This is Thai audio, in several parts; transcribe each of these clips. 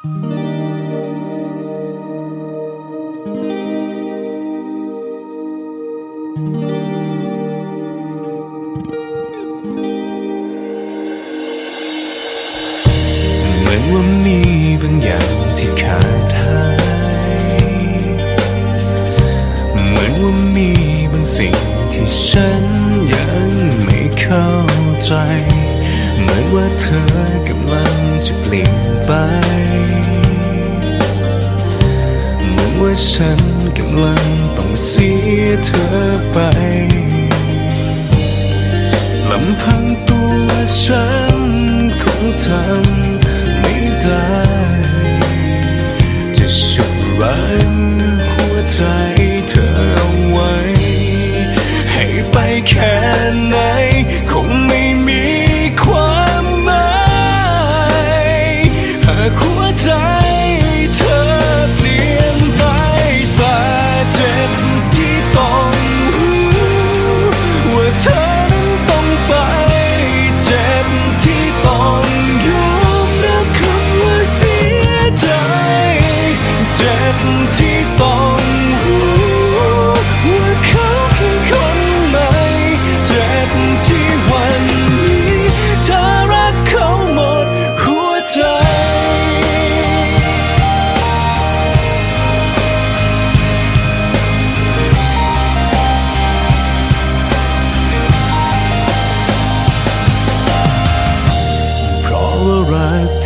เหมือนว่ามีบางอย่างที่ขาดหายเหมือนว่ามีบางสิ่งที่ฉันยังไม่เข้าใจ เหมือนว่าเธอกำลังจะเปลี่ยนไป เหมือนว่าฉันกำลังต้องเสียเธอไป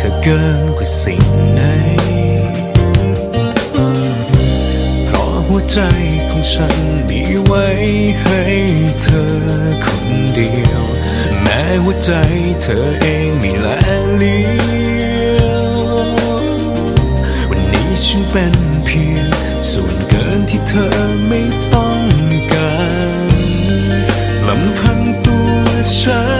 ธอเกินกว่าสิ่งไหน เพราะหัวใจของฉันมีไว้ให้เธอคนเดียว แม้หัวใจเธอเองไม่แลเลี้ยววันนี้ฉันเป็นเพียงส่วนเกินที่เธอไม่ต้องการลำพังตัวฉัน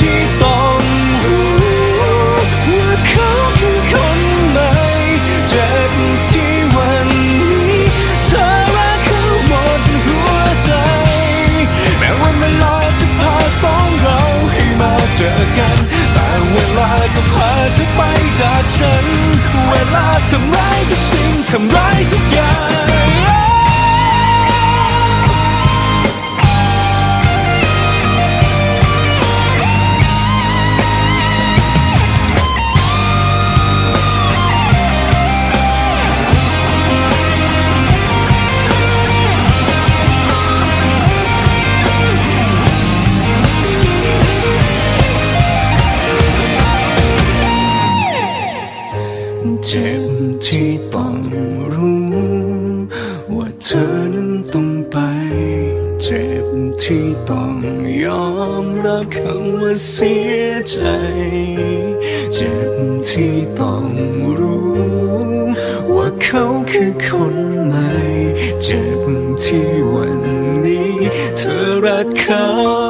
ที่ต้องรู้ว่าเขาคือคนใหม่เจ็บที่วันนี้เธอรักเขาหมดหัวใจ แม้วันเวลาจะพาสองเราให้มาเจอกัน แต่เวลาก็พาเธอไปจากฉัน เวลาทำร้ายทุกสิ่งทำร้ายทุกอย่าง เจ็บที่ต้องรู้ ว่าเธอนั้นต้องไป เจ็บที่ต้องยอมรับคำว่าเสียใจ เจ็บที่ต้องรู้ ว่าเขาคือคนใหม่ เจ็บที่วันนี้ เธอรักเขา